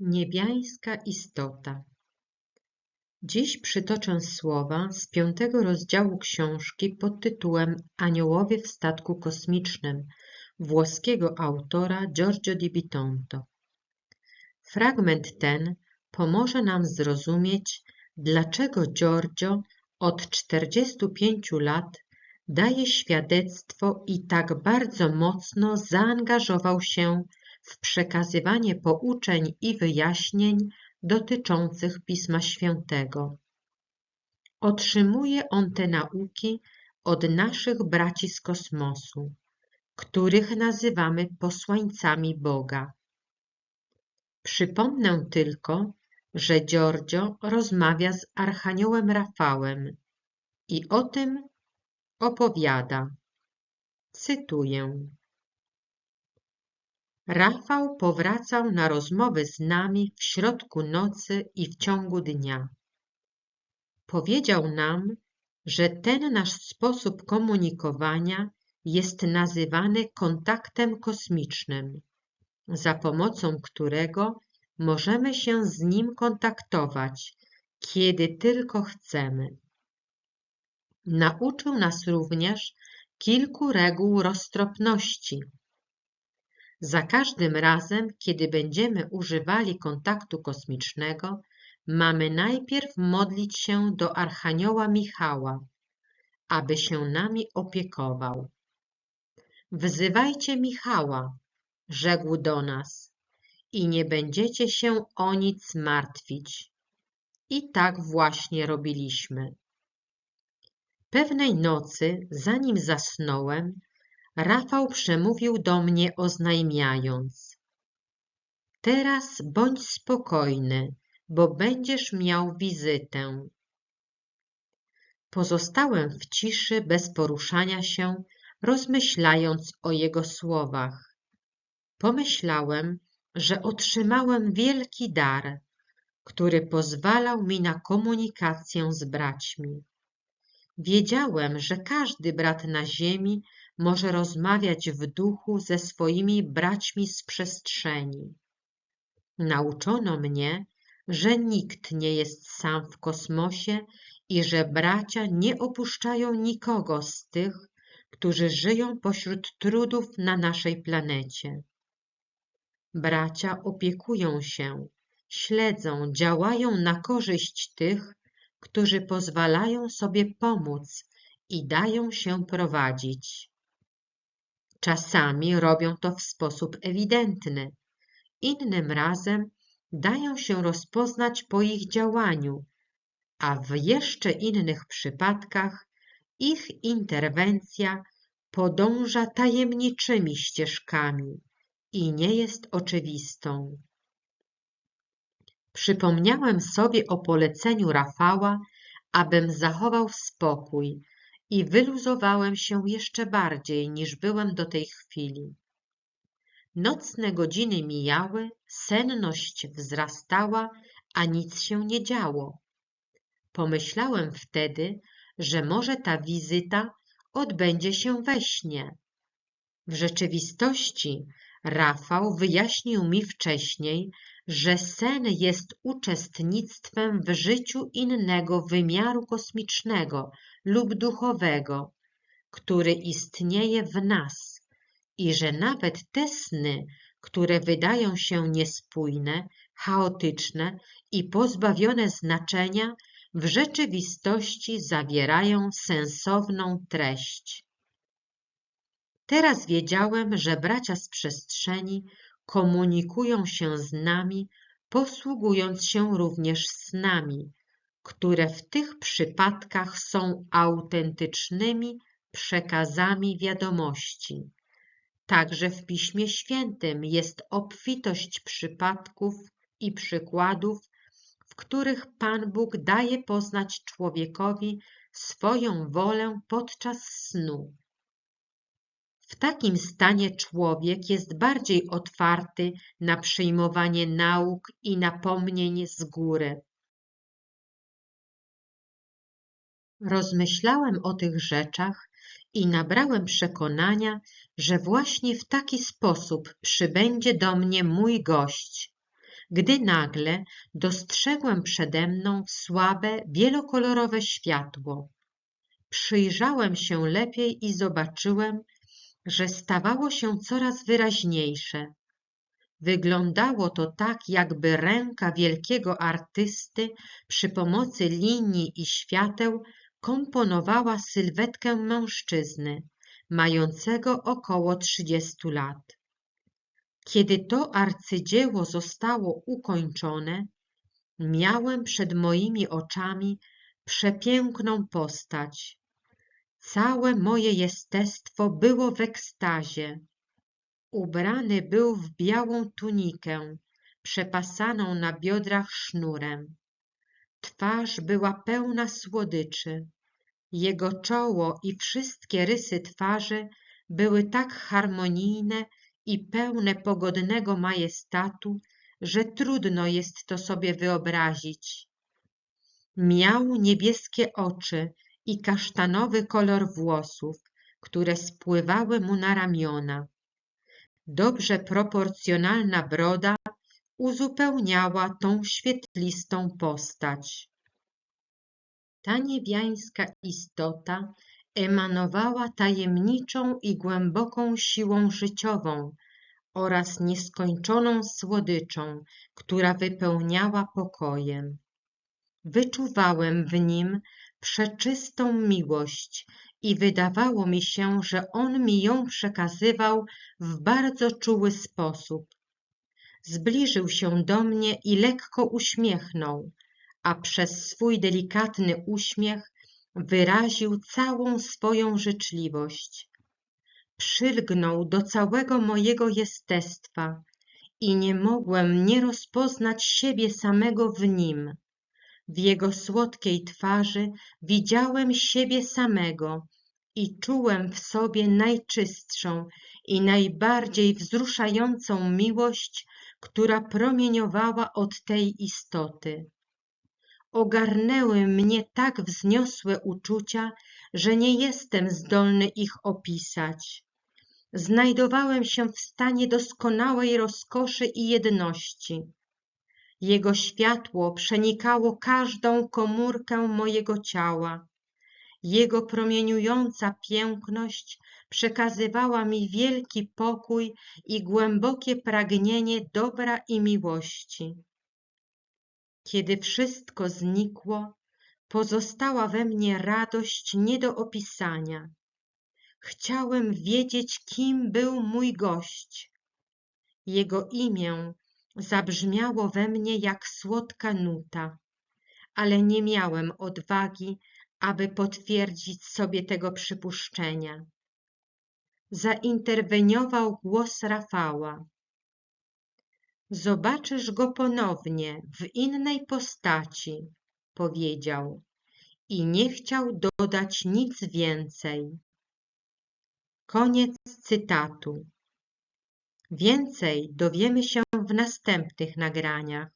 Niebiańska istota Dziś przytoczę słowa z piątego rozdziału książki pod tytułem Aniołowie w statku kosmicznym włoskiego autora Giorgio di Bitonto. Fragment ten pomoże nam zrozumieć, dlaczego Giorgio od 45 lat daje świadectwo i tak bardzo mocno zaangażował się w przekazywanie pouczeń i wyjaśnień dotyczących Pisma Świętego. Otrzymuje on te nauki od naszych braci z kosmosu, których nazywamy posłańcami Boga. Przypomnę tylko, że Giorgio rozmawia z Archaniołem Rafałem i o tym opowiada. Cytuję. Rafał powracał na rozmowy z nami w środku nocy i w ciągu dnia. Powiedział nam, że ten nasz sposób komunikowania jest nazywany kontaktem kosmicznym, za pomocą którego możemy się z nim kontaktować, kiedy tylko chcemy. Nauczył nas również kilku reguł roztropności, za każdym razem, kiedy będziemy używali kontaktu kosmicznego, mamy najpierw modlić się do Archanioła Michała, aby się nami opiekował. Wzywajcie Michała, rzekł do nas, i nie będziecie się o nic martwić. I tak właśnie robiliśmy. Pewnej nocy, zanim zasnąłem, Rafał przemówił do mnie oznajmiając Teraz bądź spokojny, bo będziesz miał wizytę. Pozostałem w ciszy bez poruszania się, rozmyślając o jego słowach. Pomyślałem, że otrzymałem wielki dar, który pozwalał mi na komunikację z braćmi. Wiedziałem, że każdy brat na ziemi może rozmawiać w duchu ze swoimi braćmi z przestrzeni. Nauczono mnie, że nikt nie jest sam w kosmosie i że bracia nie opuszczają nikogo z tych, którzy żyją pośród trudów na naszej planecie. Bracia opiekują się, śledzą, działają na korzyść tych, którzy pozwalają sobie pomóc i dają się prowadzić. Czasami robią to w sposób ewidentny, innym razem dają się rozpoznać po ich działaniu, a w jeszcze innych przypadkach ich interwencja podąża tajemniczymi ścieżkami i nie jest oczywistą. Przypomniałem sobie o poleceniu Rafała, abym zachował spokój i wyluzowałem się jeszcze bardziej niż byłem do tej chwili. Nocne godziny mijały, senność wzrastała, a nic się nie działo. Pomyślałem wtedy, że może ta wizyta odbędzie się we śnie. W rzeczywistości Rafał wyjaśnił mi wcześniej, że sen jest uczestnictwem w życiu innego wymiaru kosmicznego lub duchowego, który istnieje w nas i że nawet te sny, które wydają się niespójne, chaotyczne i pozbawione znaczenia, w rzeczywistości zawierają sensowną treść. Teraz wiedziałem, że bracia z przestrzeni komunikują się z nami, posługując się również snami, które w tych przypadkach są autentycznymi przekazami wiadomości. Także w Piśmie Świętym jest obfitość przypadków i przykładów, w których Pan Bóg daje poznać człowiekowi swoją wolę podczas snu. W takim stanie człowiek jest bardziej otwarty na przyjmowanie nauk i napomnień z góry. Rozmyślałem o tych rzeczach i nabrałem przekonania, że właśnie w taki sposób przybędzie do mnie mój gość, gdy nagle dostrzegłem przede mną słabe, wielokolorowe światło. Przyjrzałem się lepiej i zobaczyłem, że stawało się coraz wyraźniejsze. Wyglądało to tak, jakby ręka wielkiego artysty przy pomocy linii i świateł komponowała sylwetkę mężczyzny, mającego około trzydziestu lat. Kiedy to arcydzieło zostało ukończone, miałem przed moimi oczami przepiękną postać. Całe moje jestestwo było w ekstazie. Ubrany był w białą tunikę, przepasaną na biodrach sznurem. Twarz była pełna słodyczy. Jego czoło i wszystkie rysy twarzy były tak harmonijne i pełne pogodnego majestatu, że trudno jest to sobie wyobrazić. Miał niebieskie oczy i kasztanowy kolor włosów, które spływały mu na ramiona. Dobrze proporcjonalna broda uzupełniała tą świetlistą postać. Ta niebiańska istota emanowała tajemniczą i głęboką siłą życiową oraz nieskończoną słodyczą, która wypełniała pokojem. Wyczuwałem w nim przeczystą miłość i wydawało mi się, że on mi ją przekazywał w bardzo czuły sposób. Zbliżył się do mnie i lekko uśmiechnął, a przez swój delikatny uśmiech wyraził całą swoją życzliwość. Przylgnął do całego mojego jestestwa i nie mogłem nie rozpoznać siebie samego w nim. W jego słodkiej twarzy widziałem siebie samego i czułem w sobie najczystszą i najbardziej wzruszającą miłość, która promieniowała od tej istoty. Ogarnęły mnie tak wzniosłe uczucia, że nie jestem zdolny ich opisać. Znajdowałem się w stanie doskonałej rozkoszy i jedności. Jego światło przenikało każdą komórkę mojego ciała. Jego promieniująca piękność przekazywała mi wielki pokój i głębokie pragnienie dobra i miłości. Kiedy wszystko znikło, pozostała we mnie radość nie do opisania. Chciałem wiedzieć, kim był mój gość. Jego imię zabrzmiało we mnie jak słodka nuta, ale nie miałem odwagi, aby potwierdzić sobie tego przypuszczenia. Zainterweniował głos Rafała. Zobaczysz go ponownie w innej postaci, powiedział i nie chciał dodać nic więcej. Koniec cytatu. Więcej dowiemy się w następnych nagraniach.